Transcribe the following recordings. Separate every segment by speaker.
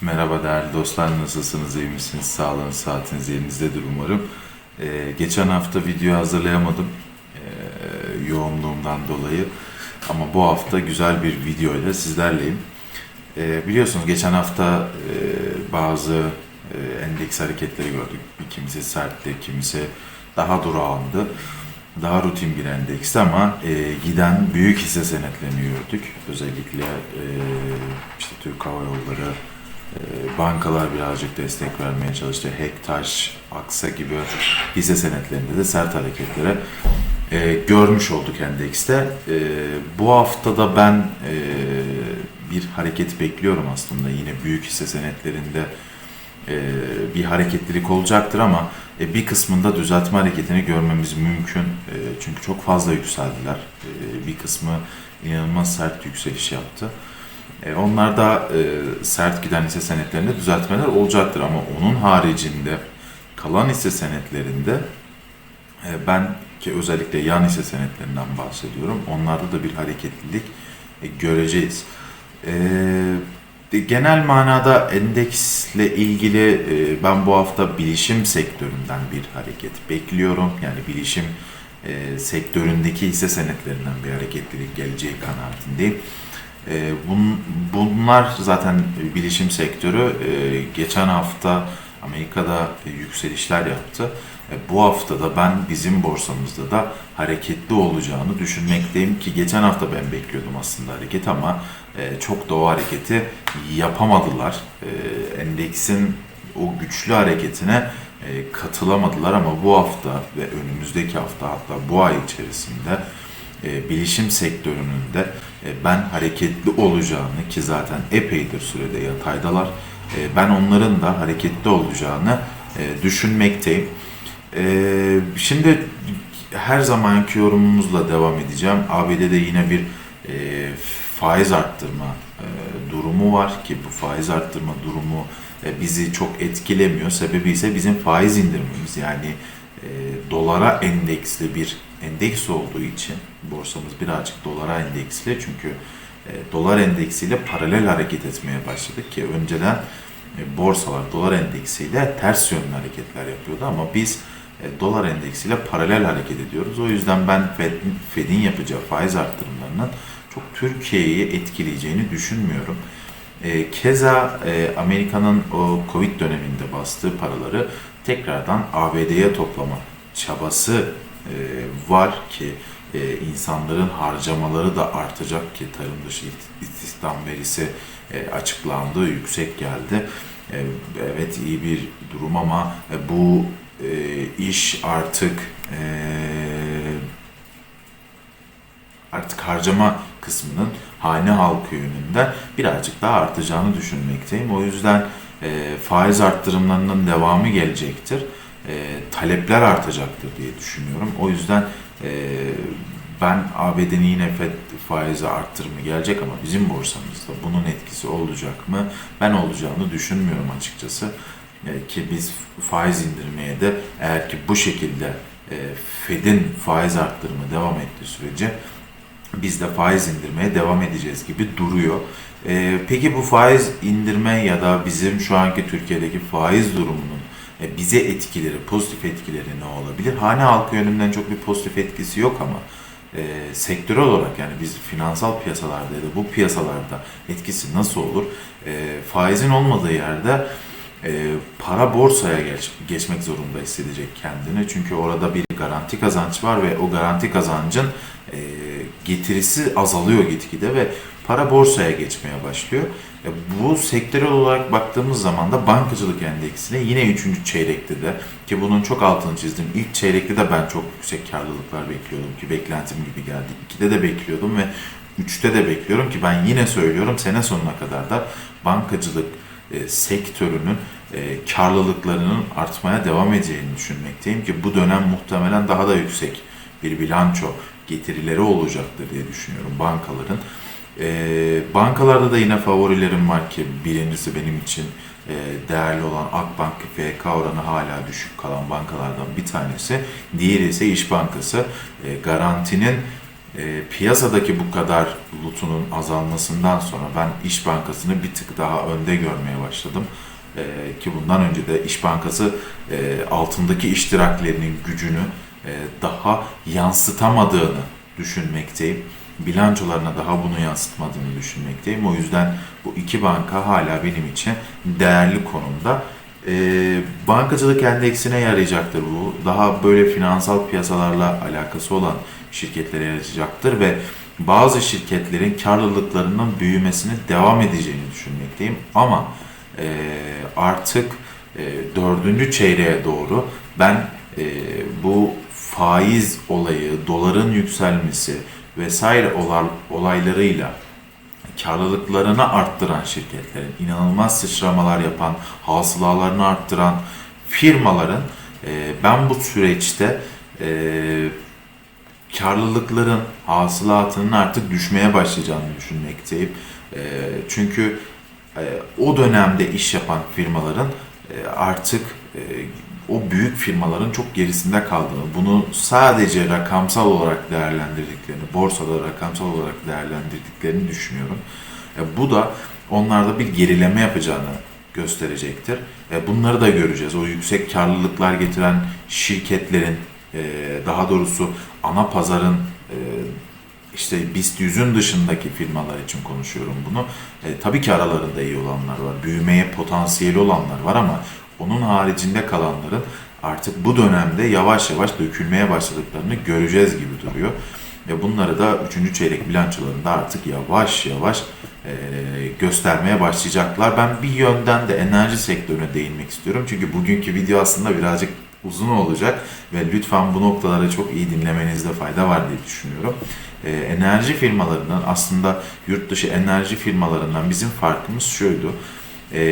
Speaker 1: Merhaba değerli dostlar, nasılsınız, iyi misiniz? Sağlığınız, saatiniz yerinizdedir umarım. Ee, geçen hafta video hazırlayamadım ee, yoğunluğumdan dolayı. Ama bu hafta güzel bir video ile sizlerleyim. Ee, biliyorsunuz geçen hafta e, bazı e, endeks hareketleri gördük. Kimisi sertti, kimisi daha durağandı. Daha rutin bir endeksti ama e, giden büyük hisse senetlerini gördük. Özellikle e, işte Türk Hava Yolları, bankalar birazcık destek vermeye çalıştı. Hektaş, Aksa gibi hisse senetlerinde de sert hareketlere e, görmüş olduk endekste. E, bu haftada ben e, bir hareket bekliyorum aslında. Yine büyük hisse senetlerinde e, bir hareketlilik olacaktır ama e, bir kısmında düzeltme hareketini görmemiz mümkün. E, çünkü çok fazla yükseldiler. E, bir kısmı inanılmaz sert yükseliş yaptı. E, Onlarda e, sert giden hisse senetlerinde düzeltmeler olacaktır ama onun haricinde kalan hisse senetlerinde e, ben ki özellikle yan hisse senetlerinden bahsediyorum. Onlarda da bir hareketlilik göreceğiz. Genel manada endeksle ilgili ben bu hafta bilişim sektöründen bir hareket bekliyorum. Yani bilişim sektöründeki hisse senetlerinden bir hareketlilik geleceği kanaatindeyim. E, bun- bunlar zaten bilişim sektörü e, geçen hafta Amerika'da yükselişler yaptı. Bu hafta da ben bizim borsamızda da hareketli olacağını düşünmekteyim ki geçen hafta ben bekliyordum aslında hareket ama e, çok da o hareketi yapamadılar. E, endeksin o güçlü hareketine e, katılamadılar ama bu hafta ve önümüzdeki hafta hatta bu ay içerisinde bilişim sektörünün de ben hareketli olacağını ki zaten epeydir sürede yataydalar. E, ben onların da hareketli olacağını e, düşünmekteyim. E, şimdi her zamanki yorumumuzla devam edeceğim. ABD'de yine bir e, faiz arttırma e, durumu var ki bu faiz arttırma durumu e, bizi çok etkilemiyor. Sebebi ise bizim faiz indirmemiz yani e, dolara endeksli bir endeks olduğu için borsamız birazcık dolara endeksli çünkü e, dolar endeksiyle paralel hareket etmeye başladık ki önceden e, borsalar dolar endeksiyle ters yönlü hareketler yapıyordu ama biz e, dolar endeksiyle paralel hareket ediyoruz. O yüzden ben Fed'in, Fed'in yapacağı faiz arttırımlarının çok Türkiye'yi etkileyeceğini düşünmüyorum. Keza Amerika'nın o Covid döneminde bastığı paraları tekrardan ABD'ye toplama çabası var ki e, insanların harcamaları da artacak ki tarım dışı istihdam verisi e, açıklandı, yüksek geldi. E, evet iyi bir durum ama e, bu e, iş artık e, artık harcama kısmının hane halkı yönünde birazcık daha artacağını düşünmekteyim. O yüzden e, faiz arttırımlarının devamı gelecektir. E, talepler artacaktır diye düşünüyorum. O yüzden e, ben ABD'nin yine FED faizi arttırımı gelecek ama bizim borsamızda bunun etkisi olacak mı? Ben olacağını düşünmüyorum açıkçası. E, ki biz faiz indirmeye de eğer ki bu şekilde e, Fed'in faiz arttırımı devam ettiği sürece biz de faiz indirmeye devam edeceğiz gibi duruyor. E, peki bu faiz indirme ya da bizim şu anki Türkiye'deki faiz durumunun bize etkileri, pozitif etkileri ne olabilir? Hane halkı yönünden çok bir pozitif etkisi yok ama e, sektörel olarak yani biz finansal piyasalarda ya da bu piyasalarda etkisi nasıl olur? E, faizin olmadığı yerde e, para borsaya geç, geçmek zorunda hissedecek kendini. Çünkü orada bir garanti kazanç var ve o garanti kazancın e, getirisi azalıyor gitgide ve para borsaya geçmeye başlıyor. E, bu sektörel olarak baktığımız zaman da bankacılık endeksine yine 3. çeyrekte de ki bunun çok altını çizdim. İlk çeyrekte de ben çok yüksek karlılıklar bekliyordum ki beklentim gibi geldi. 2'de de bekliyordum ve 3'te de bekliyorum ki ben yine söylüyorum sene sonuna kadar da bankacılık e, sektörünün e, karlılıklarının artmaya devam edeceğini düşünmekteyim ki bu dönem muhtemelen daha da yüksek bir bilanço getirileri olacaktır diye düşünüyorum bankaların. E, bankalarda da yine favorilerim var ki birincisi benim için e, değerli olan Akbank FK oranı hala düşük kalan bankalardan bir tanesi. Diğeri ise İş Bankası. E, garantinin e, piyasadaki bu kadar lutunun azalmasından sonra ben İş Bankası'nı bir tık daha önde görmeye başladım. E, ki bundan önce de İş Bankası e, altındaki iştiraklerinin gücünü e, daha yansıtamadığını düşünmekteyim. Bilançolarına daha bunu yansıtmadığını düşünmekteyim. O yüzden bu iki banka hala benim için değerli konumda. E, bankacılık endeksine yarayacaktır bu. Daha böyle finansal piyasalarla alakası olan şirketlere yarayacaktır ve bazı şirketlerin karlılıklarının büyümesine devam edeceğini düşünmekteyim. Ama e, artık e, dördüncü çeyreğe doğru ben e, bu faiz olayı, doların yükselmesi vesaire olay- olaylarıyla karlılıklarını arttıran şirketlerin, inanılmaz sıçramalar yapan, hasılalarını arttıran firmaların e, ben bu süreçte e, karlılıkların, hasılatının artık düşmeye başlayacağını düşünmekteyim. E, çünkü e, o dönemde iş yapan firmaların e, artık e, o büyük firmaların çok gerisinde kaldığını, bunu sadece rakamsal olarak değerlendirdiklerini, borsada rakamsal olarak değerlendirdiklerini düşünüyorum. E, bu da onlarda bir gerileme yapacağını gösterecektir. E, bunları da göreceğiz. O yüksek karlılıklar getiren şirketlerin, e, daha doğrusu ana pazarın e, işte BIST 100'ün dışındaki firmalar için konuşuyorum bunu. E, tabii ki aralarında iyi olanlar var. Büyümeye potansiyeli olanlar var ama onun haricinde kalanların artık bu dönemde yavaş yavaş dökülmeye başladıklarını göreceğiz gibi duruyor. Ve bunları da 3. çeyrek bilançolarında artık yavaş yavaş e, göstermeye başlayacaklar. Ben bir yönden de enerji sektörüne değinmek istiyorum. Çünkü bugünkü video aslında birazcık uzun olacak ve lütfen bu noktaları çok iyi dinlemenizde fayda var diye düşünüyorum. Ee, enerji firmalarından aslında yurt dışı enerji firmalarından bizim farkımız şuydu. Ee,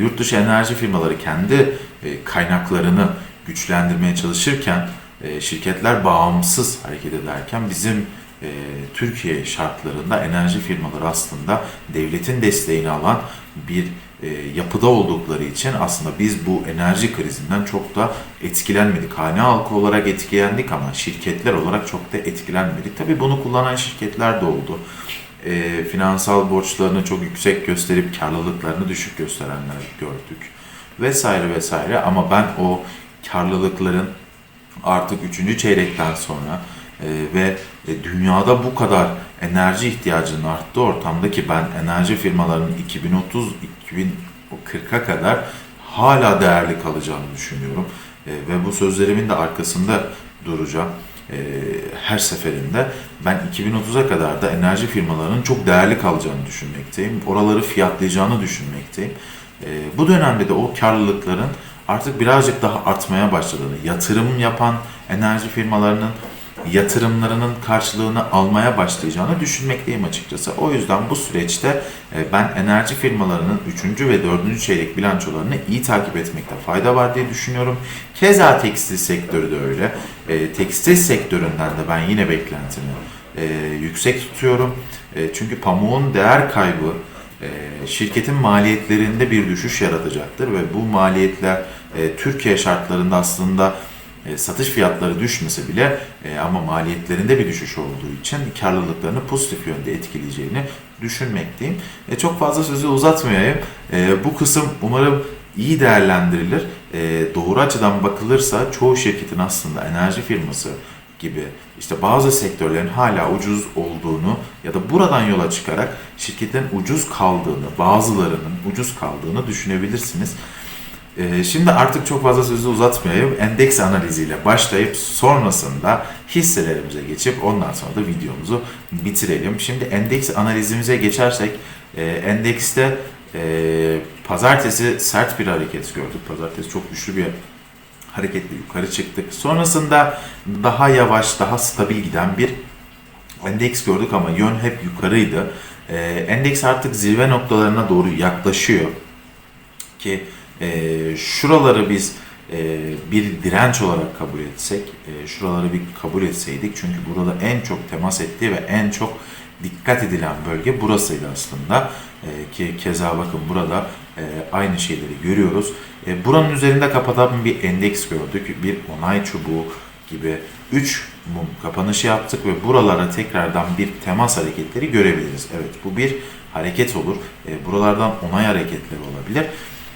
Speaker 1: yurt dışı enerji firmaları kendi e, kaynaklarını güçlendirmeye çalışırken e, şirketler bağımsız hareket ederken bizim e, Türkiye şartlarında enerji firmaları aslında devletin desteğini alan bir e, yapıda oldukları için aslında biz bu enerji krizinden çok da etkilenmedik. Hane halkı olarak etkilendik ama şirketler olarak çok da etkilenmedik. Tabii bunu kullanan şirketler de oldu. E, finansal borçlarını çok yüksek gösterip karlılıklarını düşük gösterenler gördük. Vesaire vesaire ama ben o karlılıkların artık 3. çeyrekten sonra e, ve e, dünyada bu kadar enerji ihtiyacının arttığı ortamda ki ben enerji firmalarının 2030-2040'a kadar hala değerli kalacağını düşünüyorum. E, ve bu sözlerimin de arkasında duracağım. E, her seferinde ben 2030'a kadar da enerji firmalarının çok değerli kalacağını düşünmekteyim. Oraları fiyatlayacağını düşünmekteyim. E, bu dönemde de o karlılıkların artık birazcık daha artmaya başladığını, yatırım yapan enerji firmalarının yatırımlarının karşılığını almaya başlayacağını düşünmekteyim açıkçası. O yüzden bu süreçte e, ben enerji firmalarının 3. ve 4. çeyrek bilançolarını iyi takip etmekte fayda var diye düşünüyorum. Keza tekstil sektörü de öyle. E, Tekstil sektöründen de ben yine beklentimi e, yüksek tutuyorum. Çünkü pamuğun değer kaybı şirketin maliyetlerinde bir düşüş yaratacaktır ve bu maliyetler Türkiye şartlarında aslında e, satış fiyatları düşmese bile e, ama maliyetlerinde bir düşüş olduğu için karlılıklarını pozitif yönde etkileyeceğini düşünmekteyim. E, çok fazla sözü uzatmayayım. Bu kısım umarım iyi değerlendirilir. Doğru açıdan bakılırsa çoğu şirketin aslında enerji firması gibi işte bazı sektörlerin hala ucuz olduğunu ya da buradan yola çıkarak şirketin ucuz kaldığını, bazılarının ucuz kaldığını düşünebilirsiniz. Ee, şimdi artık çok fazla sözü uzatmayayım. Endeks analiziyle başlayıp sonrasında hisselerimize geçip ondan sonra da videomuzu bitirelim. Şimdi endeks analizimize geçersek e, endekste e, pazartesi sert bir hareket gördük. Pazartesi çok güçlü bir hareketle yukarı çıktık. Sonrasında daha yavaş, daha stabil giden bir endeks gördük ama yön hep yukarıydı. E, endeks artık zirve noktalarına doğru yaklaşıyor ki e, şuraları biz e, bir direnç olarak kabul etsek, e, şuraları bir kabul etseydik çünkü burada en çok temas ettiği ve en çok dikkat edilen bölge burasıydı aslında. E, ki keza bakın burada e, aynı şeyleri görüyoruz. E, buranın üzerinde kapatan bir endeks gördük, bir onay çubuğu gibi 3 mum kapanışı yaptık ve buralara tekrardan bir temas hareketleri görebiliriz. Evet bu bir hareket olur. E, buralardan onay hareketleri olabilir.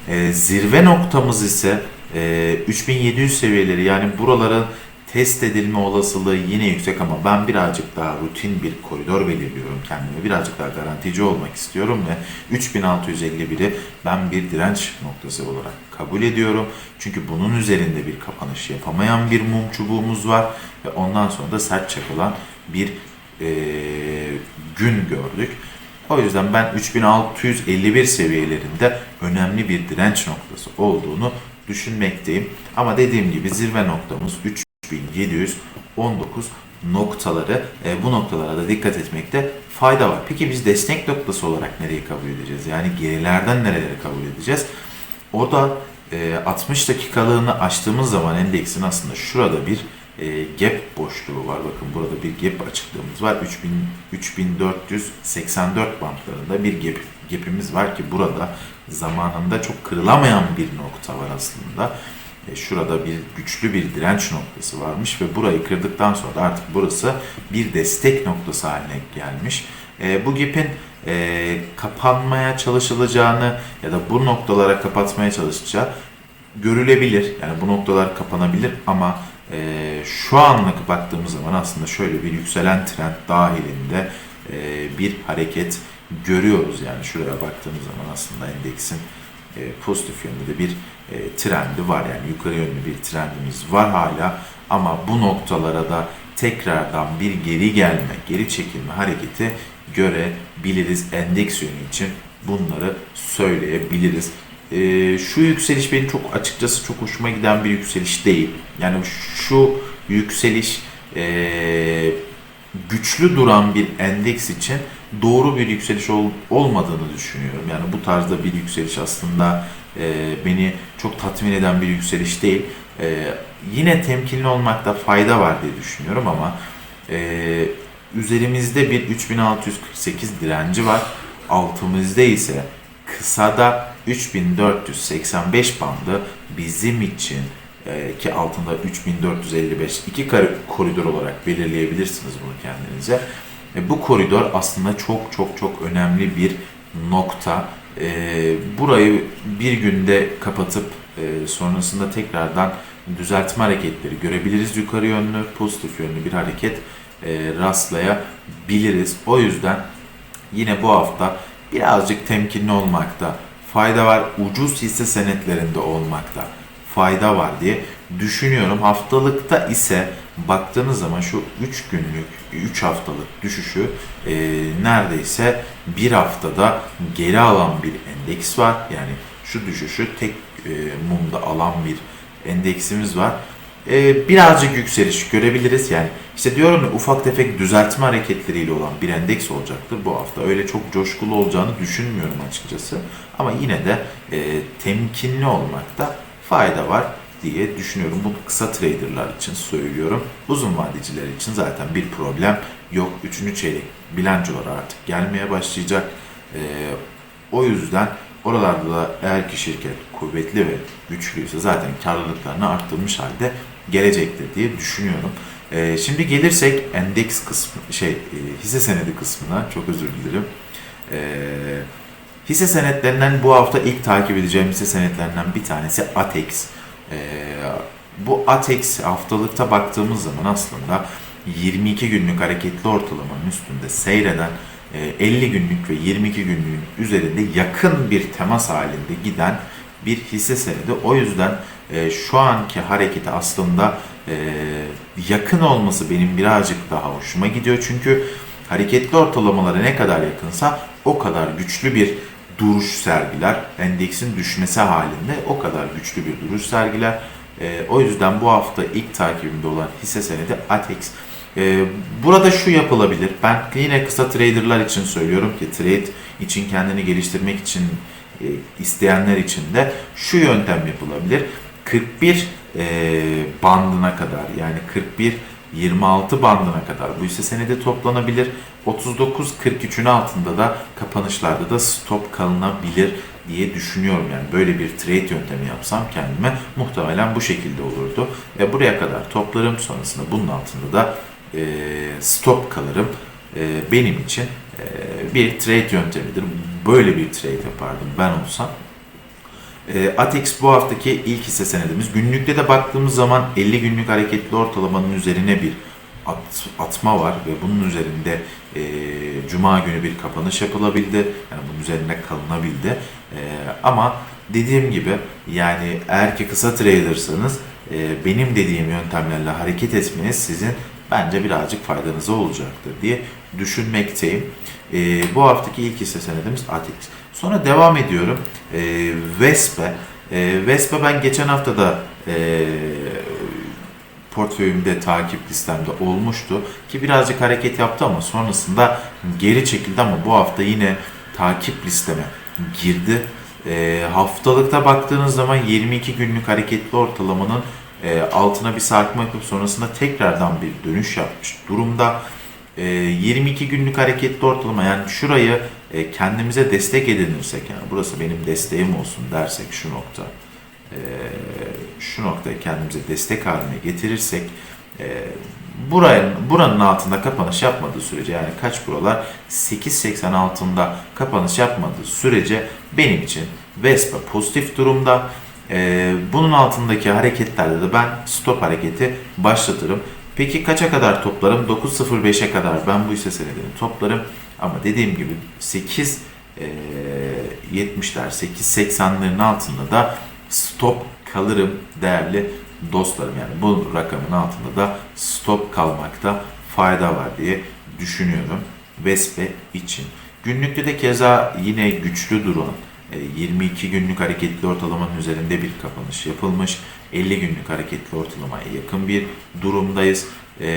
Speaker 1: E, zirve noktamız ise e, 3700 seviyeleri yani buraların test edilme olasılığı yine yüksek ama ben birazcık daha rutin bir koridor belirliyorum kendime. Birazcık daha garantici olmak istiyorum ve 3651'i ben bir direnç noktası olarak kabul ediyorum. Çünkü bunun üzerinde bir kapanış yapamayan bir mum çubuğumuz var ve ondan sonra da sert çakılan bir e, gün gördük. O yüzden ben 3651 seviyelerinde önemli bir direnç noktası olduğunu düşünmekteyim. Ama dediğim gibi zirve noktamız 3719 noktaları. E, bu noktalara da dikkat etmekte fayda var. Peki biz destek noktası olarak nereyi kabul edeceğiz? Yani gerilerden nereleri kabul edeceğiz? Orada e, 60 dakikalığını açtığımız zaman endeksin aslında şurada bir e, gap boşluğu var. Bakın burada bir gap açıklığımız var. 3000, 3484 bantlarında bir gap, gapimiz var ki burada zamanında çok kırılamayan bir nokta var aslında. E, şurada bir güçlü bir direnç noktası varmış ve burayı kırdıktan sonra artık burası bir destek noktası haline gelmiş. E, bu gap'in kapanmaya çalışılacağını ya da bu noktalara kapatmaya çalışacağı görülebilir. Yani bu noktalar kapanabilir ama e, şu anlık baktığımız zaman aslında şöyle bir yükselen trend dahilinde e, bir hareket görüyoruz. Yani şuraya baktığımız zaman aslında endeksin e, pozitif yönde de bir e, trendi var. Yani yukarı yönlü bir trendimiz var hala ama bu noktalara da tekrardan bir geri gelme, geri çekilme hareketi görebiliriz. Endeks yönü için bunları söyleyebiliriz. E, şu yükseliş benim çok açıkçası çok hoşuma giden bir yükseliş değil. Yani şu yükseliş e, güçlü duran bir endeks için doğru bir yükseliş ol, olmadığını düşünüyorum. Yani bu tarzda bir yükseliş aslında e, beni çok tatmin eden bir yükseliş değil. E, yine temkinli olmakta fayda var diye düşünüyorum ama e, üzerimizde bir 3648 direnci var. Altımızda ise kısada 3485 bandı bizim için e, ki altında 3455 iki koridor olarak belirleyebilirsiniz bunu kendinize. E, bu koridor aslında çok çok çok önemli bir nokta. E, burayı bir günde kapatıp sonrasında tekrardan düzeltme hareketleri görebiliriz. Yukarı yönlü, pozitif yönlü bir hareket rastlayabiliriz. O yüzden yine bu hafta birazcık temkinli olmakta fayda var. Ucuz hisse senetlerinde olmakta fayda var diye düşünüyorum. Haftalıkta ise baktığınız zaman şu 3 günlük, 3 haftalık düşüşü e, neredeyse bir haftada geri alan bir endeks var. Yani şu düşüşü tek e, mumda alan bir endeksimiz var. E, birazcık yükseliş görebiliriz. Yani işte diyorum ya ufak tefek düzeltme hareketleriyle olan bir endeks olacaktır bu hafta. Öyle çok coşkulu olacağını düşünmüyorum açıkçası. Ama yine de e, temkinli olmakta fayda var diye düşünüyorum. Bunu kısa traderlar için söylüyorum. Uzun vadeciler için zaten bir problem yok. Üçüncü çeyrek bilançolar artık gelmeye başlayacak. Ee, o yüzden oralarda da eğer ki şirket kuvvetli ve güçlüyse zaten karlılıklarını arttırmış halde gelecektir diye düşünüyorum. Ee, şimdi gelirsek endeks kısmı, şey e, hisse senedi kısmına çok özür dilerim. Ee, Hisse senetlerinden bu hafta ilk takip edeceğim hisse senetlerinden bir tanesi ATEX. Ee, bu ATEX haftalıkta baktığımız zaman aslında 22 günlük hareketli ortalamanın üstünde seyreden 50 günlük ve 22 günlüğün üzerinde yakın bir temas halinde giden bir hisse senedi. O yüzden e, şu anki hareketi aslında e, yakın olması benim birazcık daha hoşuma gidiyor. Çünkü hareketli ortalamalara ne kadar yakınsa o kadar güçlü bir duruş sergiler. Endeksin düşmesi halinde o kadar güçlü bir duruş sergiler. E, o yüzden bu hafta ilk takibimde olan hisse senedi ATEX. E, burada şu yapılabilir. Ben yine kısa traderlar için söylüyorum ki trade için kendini geliştirmek için e, isteyenler için de şu yöntem yapılabilir. 41 e, bandına kadar yani 41 26 bandına kadar bu hisse senedi toplanabilir. 39-43'ün altında da kapanışlarda da stop kalınabilir diye düşünüyorum. Yani böyle bir trade yöntemi yapsam kendime muhtemelen bu şekilde olurdu. Ve buraya kadar toplarım sonrasında bunun altında da e, stop kalırım. E, benim için e, bir trade yöntemidir. Böyle bir trade yapardım ben olsam. E, ATEX bu haftaki ilk hisse senedimiz. Günlükte de baktığımız zaman 50 günlük hareketli ortalamanın üzerine bir at, atma var ve bunun üzerinde e, Cuma günü bir kapanış yapılabildi. Yani bunun üzerine kalınabildi. E, ama dediğim gibi yani eğer ki kısa tradersanız e, benim dediğim yöntemlerle hareket etmeniz sizin bence birazcık faydanıza olacaktır diye düşünmekteyim. E, bu haftaki ilk hisse senedimiz ATEX. Sonra devam ediyorum. E, Vespe. E, Vespe ben geçen hafta da e, portföyümde takip listemde olmuştu ki birazcık hareket yaptı ama sonrasında geri çekildi ama bu hafta yine takip listeme girdi. E, haftalıkta baktığınız zaman 22 günlük hareketli ortalamanın e, altına bir sarkma yapıp sonrasında tekrardan bir dönüş yapmış durumda. E, 22 günlük hareketli ortalama yani şurayı e, kendimize destek edinirsek yani burası benim desteğim olsun dersek şu nokta e, şu noktayı kendimize destek haline getirirsek e, buraya, buranın altında kapanış yapmadığı sürece yani kaç buralar 8.80 altında kapanış yapmadığı sürece benim için Vespa pozitif durumda. E, bunun altındaki hareketlerde de ben stop hareketi başlatırım. Peki kaça kadar toplarım? 9.05'e kadar ben bu hisse senedini toplarım. Ama dediğim gibi 8 e, 70'ler 8.80'lerin altında da stop kalırım değerli dostlarım. Yani bu rakamın altında da stop kalmakta fayda var diye düşünüyorum Vespe için. Günlükte de keza yine güçlü duran e, 22 günlük hareketli ortalamanın üzerinde bir kapanış yapılmış. 50 günlük hareketli ortalamaya yakın bir durumdayız. E,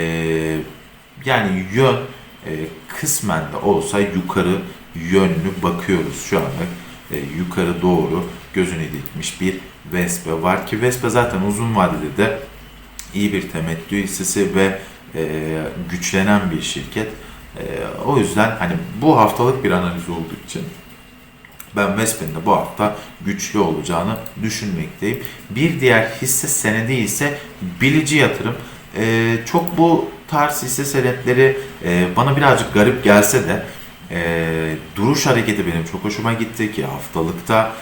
Speaker 1: yani yön e, kısmen de olsa yukarı yönlü bakıyoruz şu anda. E, yukarı doğru gözüne dikmiş bir Vespe var ki Vespe zaten uzun vadede de iyi bir temettü hissesi ve e, güçlenen bir şirket. E, o yüzden hani bu haftalık bir analiz olduğu için ben Vespe'nin de bu hafta güçlü olacağını düşünmekteyim. Bir diğer hisse senedi ise bilici yatırım. E, çok bu tarz hisse senetleri e, bana birazcık garip gelse de e, duruş hareketi benim çok hoşuma gitti ki haftalıkta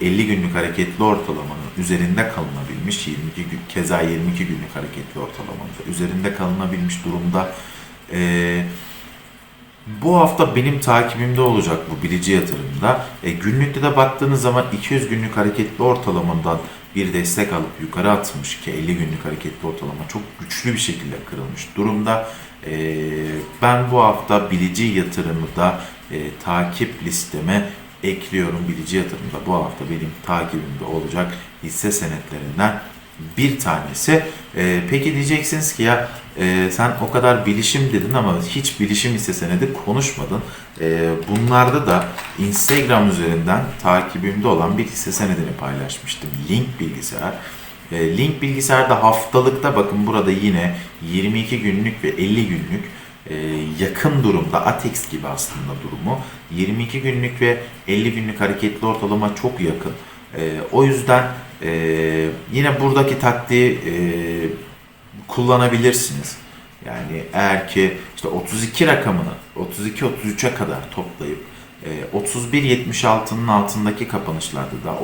Speaker 1: e, 50 günlük hareketli ortalamanın üzerinde kalınabilmiş 22 gün keza 22 günlük hareketli ortalamanın üzerinde kalınabilmiş durumda. E, bu hafta benim takibimde olacak bu bilici yatırımda. E, günlükte de baktığınız zaman 200 günlük hareketli ortalamandan bir destek alıp yukarı atmış ki 50 günlük hareketli ortalama çok güçlü bir şekilde kırılmış durumda. E, ben bu hafta bilici yatırımı da e, takip listeme ekliyorum. Bilici yatırımda bu hafta benim takibimde olacak hisse senetlerinden bir tanesi. E, peki diyeceksiniz ki ya e, sen o kadar bilişim dedin ama hiç bilişim hisse senedi konuşmadın. E, bunlarda da Instagram üzerinden takibimde olan bir hisse senedini paylaşmıştım. Link bilgisayar. E, Link bilgisayarda haftalıkta bakın burada yine 22 günlük ve 50 günlük e, yakın durumda ATEX gibi aslında durumu. 22 günlük ve 50 günlük hareketli ortalama çok yakın. E, o yüzden e, yine buradaki taktiği e, kullanabilirsiniz. Yani eğer ki işte 32 rakamını 32-33'e kadar toplayıp e, 31-76'nın altındaki kapanışlarda da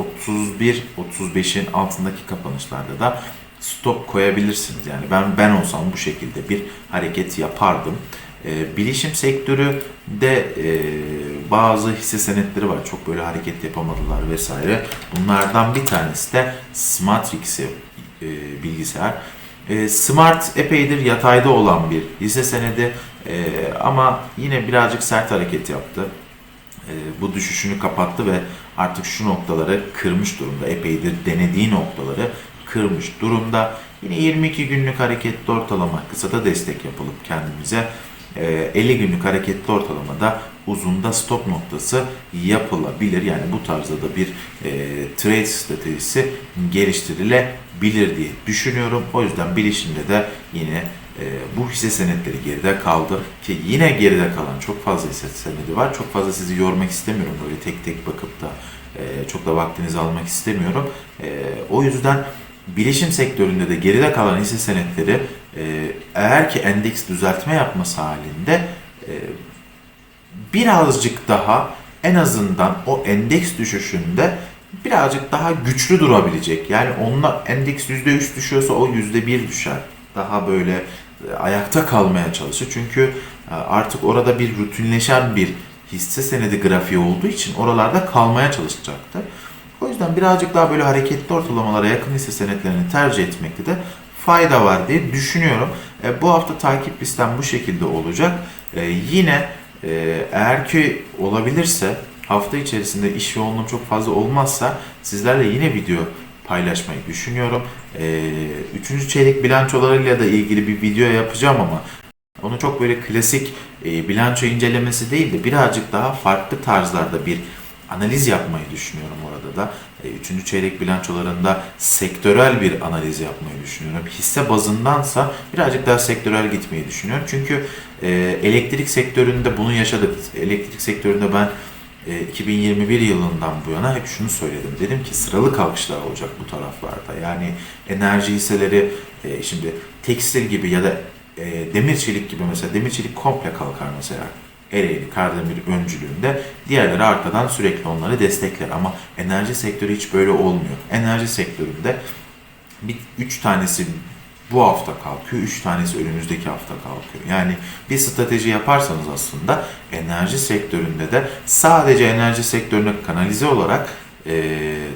Speaker 1: 31-35'in altındaki kapanışlarda da stop koyabilirsiniz. Yani ben ben olsam bu şekilde bir hareket yapardım. E, bilişim sektörü de e, bazı hisse senetleri var. Çok böyle hareket yapamadılar vesaire. Bunlardan bir tanesi de Smartrix'i e, bilgisayar. E, Smart epeydir yatayda olan bir hisse senedi e, ama yine birazcık sert hareket yaptı. E, bu düşüşünü kapattı ve artık şu noktaları kırmış durumda. Epeydir denediği noktaları kırmış durumda. Yine 22 günlük hareketli ortalama kısada destek yapılıp kendimize 50 günlük hareketli ortalamada uzunda stop noktası yapılabilir. Yani bu tarzda da bir e, trade stratejisi geliştirilebilir diye düşünüyorum. O yüzden bilişimde de yine e, bu hisse senetleri geride kaldı. Ki yine geride kalan çok fazla hisse senedi var. Çok fazla sizi yormak istemiyorum böyle tek tek bakıp da E, çok da vaktinizi almak istemiyorum. E, o yüzden bilişim sektöründe de geride kalan hisse senetleri eğer ki endeks düzeltme yapması halinde e, birazcık daha en azından o endeks düşüşünde birazcık daha güçlü durabilecek. Yani onunla endeks %3 düşüyorsa o %1 düşer. Daha böyle e, ayakta kalmaya çalışır. Çünkü e, artık orada bir rutinleşen bir hisse senedi grafiği olduğu için oralarda kalmaya çalışacaktır. O yüzden birazcık daha böyle hareketli ortalamalara yakın hisse senetlerini tercih etmekte de fayda var diye düşünüyorum. E, bu hafta takip listem bu şekilde olacak. E, yine e, eğer ki olabilirse hafta içerisinde iş yoğunluğum çok fazla olmazsa sizlerle yine video paylaşmayı düşünüyorum. E, üçüncü çeyrek bilançolarıyla da ilgili bir video yapacağım ama onu çok böyle klasik e, bilanço incelemesi değil de birazcık daha farklı tarzlarda bir analiz yapmayı düşünüyorum orada da. E, Üçüncü çeyrek bilançolarında sektörel bir analiz yapmayı düşünüyorum. Hisse bazındansa birazcık daha sektörel gitmeyi düşünüyorum. Çünkü e, elektrik sektöründe bunu yaşadık. Elektrik sektöründe ben e, 2021 yılından bu yana hep şunu söyledim. Dedim ki sıralı kalkışlar olacak bu taraflarda. Yani enerji hisseleri e, şimdi tekstil gibi ya da e, demir çelik gibi mesela demir çelik komple kalkar mesela. Ereğli, Kardemir öncülüğünde diğerleri arkadan sürekli onları destekler ama enerji sektörü hiç böyle olmuyor. Enerji sektöründe bir, üç tanesi bu hafta kalkıyor, üç tanesi önümüzdeki hafta kalkıyor. Yani bir strateji yaparsanız aslında enerji sektöründe de sadece enerji sektörüne kanalize olarak e,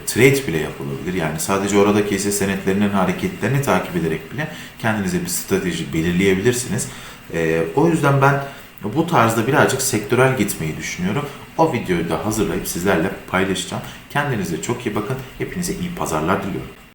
Speaker 1: trade bile yapılabilir. Yani sadece oradaki hisse senetlerinin hareketlerini takip ederek bile kendinize bir strateji belirleyebilirsiniz. E, o yüzden ben bu tarzda birazcık sektörel gitmeyi düşünüyorum. O videoyu da hazırlayıp sizlerle paylaşacağım. Kendinize çok iyi bakın. Hepinize iyi pazarlar diliyorum.